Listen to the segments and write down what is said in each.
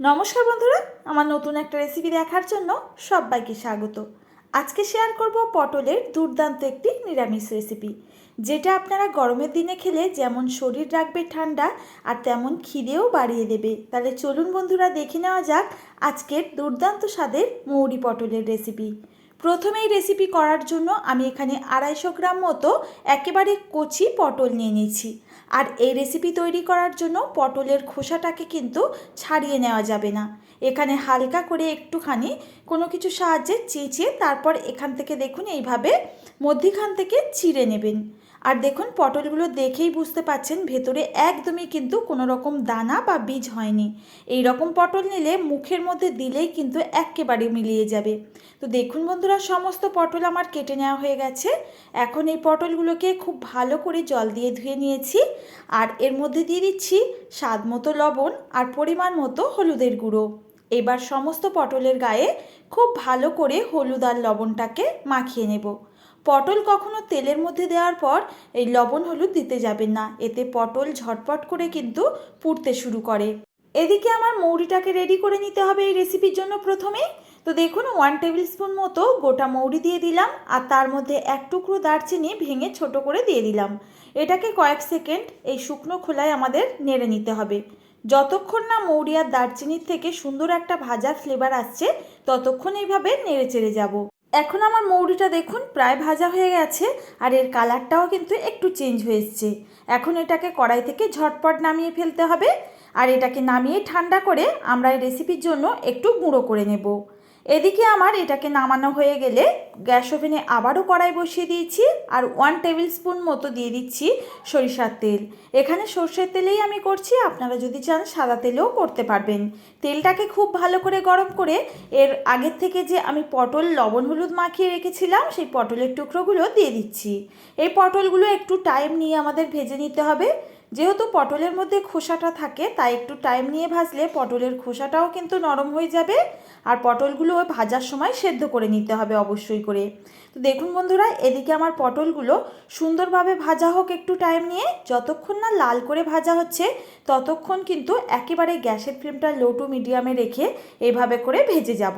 নমস্কার বন্ধুরা, আমার নতুন একটা রেসিপি দেখার জন্য সবাইকে স্বাগত। আজকে শেয়ার করব পটলের দুর্দান্ত একটি নিরামিষ রেসিপি যেটা আপনারা গরমের দিনে খেলে যেমন শরীর রাখবে ঠান্ডা আর তেমন খিদেও বাড়িয়ে দেবে। তাহলে চলুন বন্ধুরা, দেখে নেওয়া যাক আজকের দুর্দান্ত স্বাদের মৌরি পটলের রেসিপি প্রথমে এই রেসিপি করার জন্য আমি এখানে আড়াইশো গ্রাম মতো একেবারে কচি পটল নিয়ে নিয়েছি। আর এই রেসিপি তৈরি করার জন্য পটলের খোসাটাকে কিন্তু ছাড়িয়ে নেওয়া যাবে না। এখানে হালকা করে একটুখানি কোনো কিছু সাহায্যে চেঁচিয়ে তারপর এখান থেকে দেখুন এইভাবে মধ্যিখান থেকে চিড়ে নেবেন। আর দেখুন, পটলগুলো দেখেই বুঝতে পাচ্ছেন ভেতরে একদমই কিন্তু কোনো রকম দানা বা বীজ হয়নি। এই রকম পটল নিলে মুখের মধ্যে দিলেই কিন্তু একেবারে মিলিয়ে যাবে। তো দেখুন বন্ধুরা, সমস্ত পটল আমার কেটে নেওয়া হয়ে গেছে। এখন এই পটলগুলোকে খুব ভালো করে জল দিয়ে ধুয়ে নিয়েছি। আর এর মধ্যে দিয়ে দিচ্ছি স্বাদ মতো লবণ আর পরিমাণ মতো হলুদের গুঁড়ো। এবার সমস্ত পটলের গায়ে খুব ভালো করে হলুদ আর লবণটাকে মাখিয়ে নেব। পটল কখনো তেলের মধ্যে দেওয়ার পর এই লবণ হলুদ দিতে যাবেন না। এতে পটল ঝটপট করে কিন্তু পুড়তে শুরু করে। এদিকে আমার মৌরিটাকে রেডি করে নিতে হবে এই রেসিপির জন্য প্রথমে। তো দেখুন ওয়ান টেবিল স্পুন মতো গোটা মৌরি দিয়ে দিলাম আর তার মধ্যে এক টুকরো দারচিনি ভেঙে ছোট করে দিয়ে দিলাম। এটাকে কয়েক সেকেন্ড এই শুকনো খোলায় আমাদের নেড়ে নিতে হবে। যতক্ষণ না মৌরি আর দারচিনির থেকে সুন্দর একটা ভাজা ফ্লেভার আসছে, ততক্ষণ এইভাবে নেড়ে চেড়ে যাব। এখন আমার মৌরিটা দেখুন, প্রায় ভাজা হয়ে গেছে আর এর কালারটাও কিন্তু একটু চেঞ্জ হয়ে এখন এটাকে কড়াই থেকে ঝটপট নামিয়ে ফেলতে হবে আর এটাকে নামিয়ে ঠান্ডা করে আমরা এই রেসিপির জন্য একটু গুঁড়ো করে নেব। এদিকে আমার এটাকে নামানো হয়ে গেলে গ্যাস ওভেনে আবারও কড়াই বসিয়ে দিয়েছি আর ওয়ান টেবিল স্পুন মতো দিয়ে দিচ্ছি সরিষার তেল। এখানে সর্ষের তেলেই আমি করছি, আপনারা যদি চান সাদা তেলেও করতে পারবেন। তেলটাকে খুব ভালো করে গরম করে এর আগের থেকে যে আমি পটল, লবণ, হলুদ মাখিয়ে রেখেছিলাম, সেই পটলের টুকরোগুলো দিয়ে দিচ্ছি। এই পটলগুলো একটু টাইম নিয়ে আমাদের ভেজে নিতে হবে। যেহেতু পটলের মধ্যে খোসাটা থাকে, তাই একটু টাইম নিয়ে ভাজলে পটলের খোসাটাও কিন্তু নরম হয়ে যাবে আর পটলগুলো ভাজার সময় সেদ্ধ করে নিতে হবে অবশ্যই করে। তো দেখুন বন্ধুরা, এদিকে আমার পটলগুলো সুন্দরভাবে ভাজা হোক একটু টাইম নিয়ে, যতক্ষণ না লাল করে ভাজা হচ্ছে, ততক্ষণ কিন্তু একেবারে গ্যাসের ফ্লেমটা লো টু মিডিয়ামে রেখে এভাবে করে ভেজে যাব।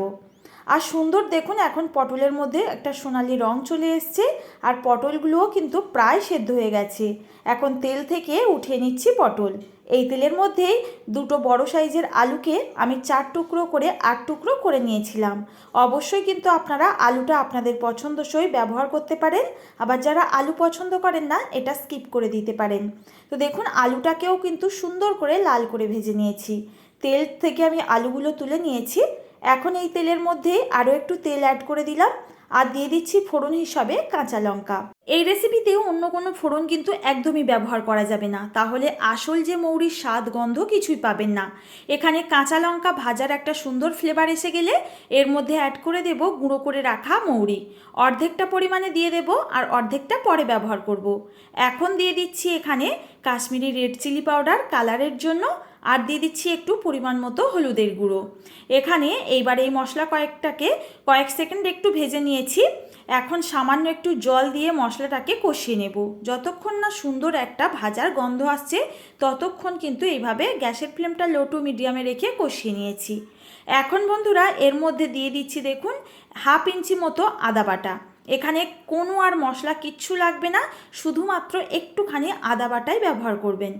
আর সুন্দর দেখুন, এখন পটলের মধ্যে একটা সোনালি রং চলে এসছে আর পটলগুলোও কিন্তু প্রায় সেদ্ধ হয়ে গেছে। এখন তেল থেকে উঠিয়ে নিচ্ছি পটল। এই তেলের মধ্যেই দুটো বড় সাইজের আলুকে আমি চার টুকরো করে আট টুকরো করে নিয়েছিলাম। অবশ্যই কিন্তু আপনারা আলুটা আপনাদের পছন্দসই ব্যবহার করতে পারেন। আবার যারা আলু পছন্দ করেন না, এটা স্কিপ করে দিতে পারেন। তো দেখুন, আলুটাকেও কিন্তু সুন্দর করে লাল করে ভেজে নিয়েছি। তেল থেকে আমি আলুগুলো তুলে নিয়েছি। এখন এই তেলের মধ্যে আরও একটু তেল অ্যাড করে দিলাম আর দিয়ে দিচ্ছি ফোড়ন হিসাবে কাঁচা লঙ্কা। এই রেসিপিতে অন্য কোনো ফোড়ন কিন্তু একদমই ব্যবহার করা যাবে না। তাহলে আসল যে মৌরির স্বাদ, গন্ধ কিছুই পাবেন না। এখানে কাঁচা লঙ্কা ভাজার একটা সুন্দর ফ্লেভার এসে গেলে এর মধ্যে অ্যাড করে দেব গুঁড়ো করে রাখা মৌরি। অর্ধেকটা পরিমাণে দিয়ে দেব আর অর্ধেকটা পরে ব্যবহার করব। এখন দিয়ে দিচ্ছি এখানে কাশ্মীরি রেড চিলি পাউডার কালারের জন্য আর দিয়ে দিচ্ছি একটু পরিমাণ মতো হলুদের গুঁড়ো। এখানে এইবার এই মশলা কয়েকটাকে কয়েক সেকেন্ড একটু ভেজে নিয়েছি। এখন সামান্য একটু জল দিয়ে মশলাটাকে কষিয়ে নেব। যতক্ষণ না সুন্দর একটা ভাজার গন্ধ আসছে, ততক্ষণ কিন্তু এইভাবে গ্যাসের ফ্লেমটা লো টু মিডিয়ামে রেখে কষিয়ে নিয়েছি। এখন বন্ধুরা, এর মধ্যে দিয়ে দিচ্ছি দেখুন, হাফ ইঞ্চি মতো আদা বাটা। এখানে কোনো আর মশলা কিচ্ছু লাগবে না, শুধুমাত্র একটুখানি আদা বাটাই ব্যবহার করবেন।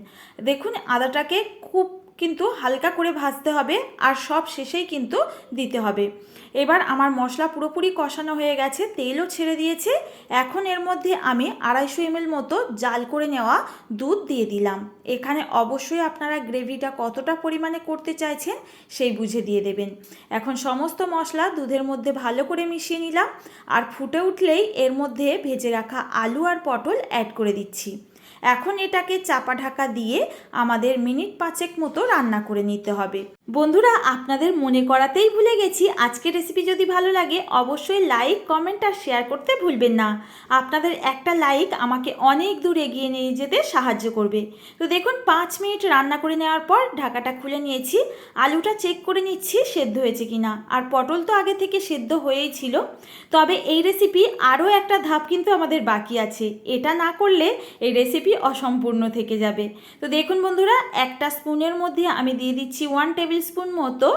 দেখুন, আদাটাকে খুব কিন্তু হালকা করে ভাজতে হবে আর সব শেষেই কিন্তু দিতে হবে। এবার আমার মশলা পুরোপুরি কষানো হয়ে গেছে, তেলও ছেড়ে দিয়েছে। এখন এর মধ্যে আমি আড়াইশো এমএল মতো জাল করে নেওয়া দুধ দিয়ে দিলাম। এখানে অবশ্যই আপনারা গ্রেভিটা কতটা পরিমাণে করতে চাইছেন সেই বুঝে দিয়ে দেবেন। এখন সমস্ত মশলা দুধের মধ্যে ভালো করে মিশিয়ে নিলাম। আর ফুটে উঠলেই এর মধ্যে ভেজে রাখা আলু আর পটল অ্যাড করে দিচ্ছি। এখন এটাকে চাপা ঢাকা দিয়ে আমাদের মিনিট পাঁচেক মতো রান্না করে নিতে হবে। বন্ধুরা, আপনাদের মনে করাতেই ভুলে গেছি, আজকের রেসিপি যদি ভালো লাগে, অবশ্যই লাইক কমেন্ট আর শেয়ার করতে ভুলবেন না। আপনাদের একটা লাইক আমাকে অনেক দূর এগিয়ে নিয়ে যেতে সাহায্য করবে। তো দেখুন, পাঁচ মিনিট রান্না করে নেওয়ার পর ঢাকাটা খুলে নিয়েছি। আলুটা চেক করে নিচ্ছি সেদ্ধ হয়েছে কি না আর পটল তো আগে থেকে সেদ্ধ হয়েই ছিল। তবে এই রেসিপি আরও একটা ধাপ কিন্তু আমাদের বাকি আছে। এটা না করলে এই রেসিপি অসম্পূর্ণ থেকে যাবে। তো দেখুন বন্ধুরা, একটা স্পুনের মধ্যে আমি দিয়ে দিচ্ছি ওয়ান টেবিল স্পুন মতো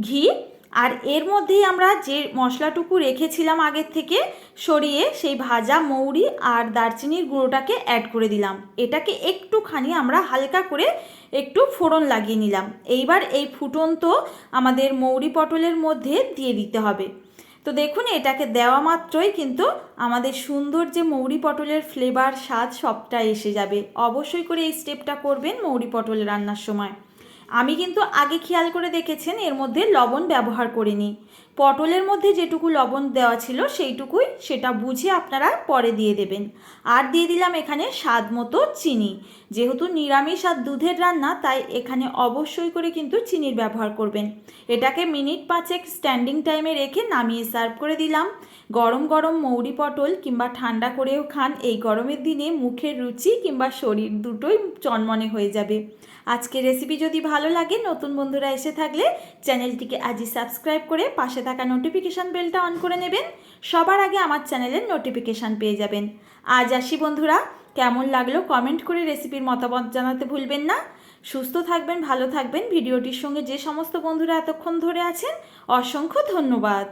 ঘি আর এর মধ্যেই আমরা যে মশলাটুকু রেখেছিলাম আগের থেকে সরিয়ে, সেই ভাজা, মৌরি আর দারচিনির গুঁড়োটাকে অ্যাড করে দিলাম। এটাকে একটুখানি আমরা হালকা করে একটু ফোড়ন লাগিয়ে নিলাম। এইবার এই ফুটন্ত আমাদের মৌরি পটলের মধ্যে দিয়ে দিতে হবে। তো দেখুন, এটাকে দেওয়া মাত্রই কিন্তু আমাদের সুন্দর যে মৌরি পটলের ফ্লেভার স্বাদ সবটা এসে যাবে। অবশ্যই করে এই স্টেপটা করবেন মৌরি পটল রান্নার সময়। আমি কিন্তু আগে খেয়াল করে দেখেছেন এর মধ্যে লবণ ব্যবহার করিনি। পটলের মধ্যে যেটুকু লবণ দেওয়া ছিল সেইটুকুই সেটা বুঝে আপনারা পরে দিয়ে দেবেন। আর দিয়ে দিলাম এখানে স্বাদ মতো চিনি। যেহেতু নিরামিষ আর দুধের রান্না, তাই এখানে অবশ্যই করে কিন্তু চিনির ব্যবহার করবেন। এটাকে মিনিট পাঁচেক স্ট্যান্ডিং টাইমে রেখে নামিয়ে সার্ভ করে দিলাম। গরম গরম মৌরি পটল কিংবা ঠান্ডা করেও খান, এই গরমের দিনে মুখের রুচি কিংবা শরীর দুটোই চনমনে হয়ে যাবে। আজকে রেসিপি যদি ভালো লাগে, নতুন বন্ধুরা এসে থাকলে চ্যানেলটিকে আজই সাবস্ক্রাইব করে পাশে থাকা নোটিফিকেশান বেলটা অন করে নেবেন। সবার আগে আমার চ্যানেলের নোটিফিকেশান পেয়ে যাবেন। আজ আসি বন্ধুরা, কেমন লাগল কমেন্ট করে রেসিপির মতামত জানাতে ভুলবেন না। সুস্থ থাকবেন, ভালো থাকবেন। ভিডিওটির সঙ্গে যে সমস্ত বন্ধুরা এতক্ষণ ধরে আছেন, অসংখ্য ধন্যবাদ।